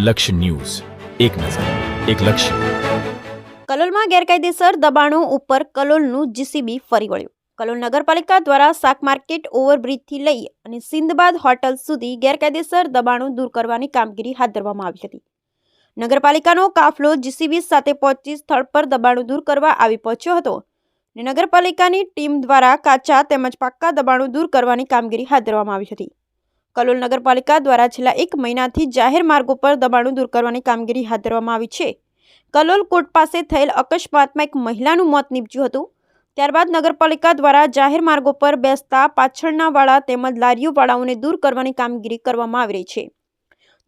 લક્ષ્ય ન્યૂઝ. એક નજર, એક લક્ષ્ય. કલોલમાં ગેરકાયદેસર દબાણો ઉપર કલોલનું જીસીબી ફરી વળ્યું. કલોલ નગરપાલિકા દ્વારા શાક માર્કેટ ઓવરબ્રિજથી લઈ અને સિંદબાદ હોટલ સુધી ગેરકાયદેસર દબાણો દૂર કરવાની કામગીરી હાથ ધરવામાં આવી હતી. નગરપાલિકાનો કાફલો જીસીબી સાથે પહોંચી સ્થળ પર દબાણો દૂર કરવા આવી પહોંચ્યો હતો ને નગરપાલિકાની ટીમ દ્વારા કાચા તેમજ પાક્કા દબાણો દૂર કરવાની કામગીરી હાથ ધરવામાં આવી હતી. કલોલ નગરપાલિકા દ્વારા છેલ્લા એક મહિનાથી જાહેર માર્ગો પર દબાણો દૂર કરવાની કામગીરી હાથ ધરવામાં આવી છે. કલોલ કોર્ટ પાસે થયેલ અકસ્માતમાં એક મહિલાનું મોત નીપજ્યું હતું. ત્યારબાદ નગરપાલિકા દ્વારા જાહેર માર્ગો પર બેસતા પાછળના વાળા તેમજ લારીઓ વાળાઓને દૂર કરવાની કામગીરી કરવામાં આવી રહી છે.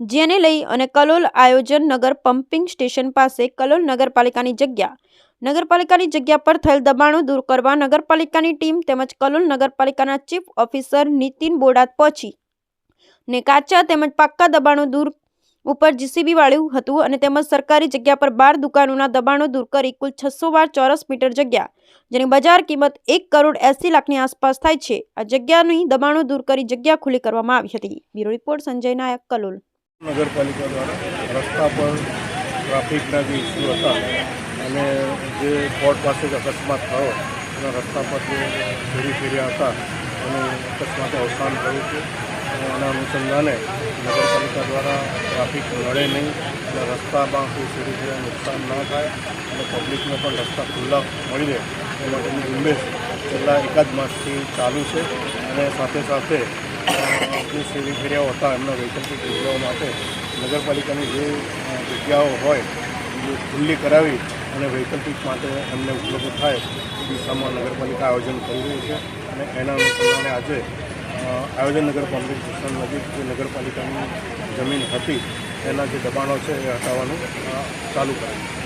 જેને લઈ અને કલોલ આયોજન નગર પમ્પિંગ સ્ટેશન પાસે કલોલ નગરપાલિકાની જગ્યા નગરપાલિકાની જગ્યા પર થયેલ દબાણો દૂર કરવા નગરપાલિકાની ટીમ તેમજ કલોલ નગરપાલિકાના ચીફ ઓફિસર નીતિન બોડાત પહોંચી ને કાચા તેમજ પાક્કા દબાણો દૂર ઉપર જીસીબી વાળ્યું હતું અને તેમજ સરકારી જગ્યા પર બાર દુકાનોના દબાણો દૂર કરી કુલ છસો બાર ચોરસ મીટર જગ્યા, જેની બજાર કિંમત એક કરોડ એસી લાખની આસપાસ થાય છે. આ જગ્યાની દબાણો દૂર કરી જગ્યા ખુલ્લી કરવામાં આવી હતી. Bureau report, Sanjay Nayak, Kalol. નગરપાલિકા દ્વારા રસ્તા પર ટ્રાફિકના જે ઇસ્યુ હતા અને જે કોર્ટ પાસે જ અકસ્માત થયો, એના રસ્તા પર જે ફેરી ફેર્યા હતા એનું અકસ્માત અવસાન થયું છે. અને એના અનુસંધાને નગરપાલિકા દ્વારા ટ્રાફિક નડે નહીં અને રસ્તામાં કોઈ ફેરી નુકસાન ના થાય અને પબ્લિકને પણ રસ્તા ખુલ્લા મળી રહે એ માટેની ઝુંબેશ છેલ્લા એકાદ માસથી ચાલુ છે અને સાથે સાથે જે ફેર્યાઓ હતા એમના વૈકલ્પિક જગ્યાઓ માટે નગરપાલિકાની જે જગ્યાઓ હોય એ ખુલ્લી કરાવી અને વૈકલ્પિક માટે એમને ઉપલબ્ધ થાય એ દિશામાં નગરપાલિકા આયોજન કરી રહી છે અને એના અનુસંધાને આજે અ, આયોજન નગર સ્ટેશન નજીક જે નગરપાલિકાની જમીન હતી એના જે દબાણો છે એ હટાવવાનું ચાલુ કરાયું.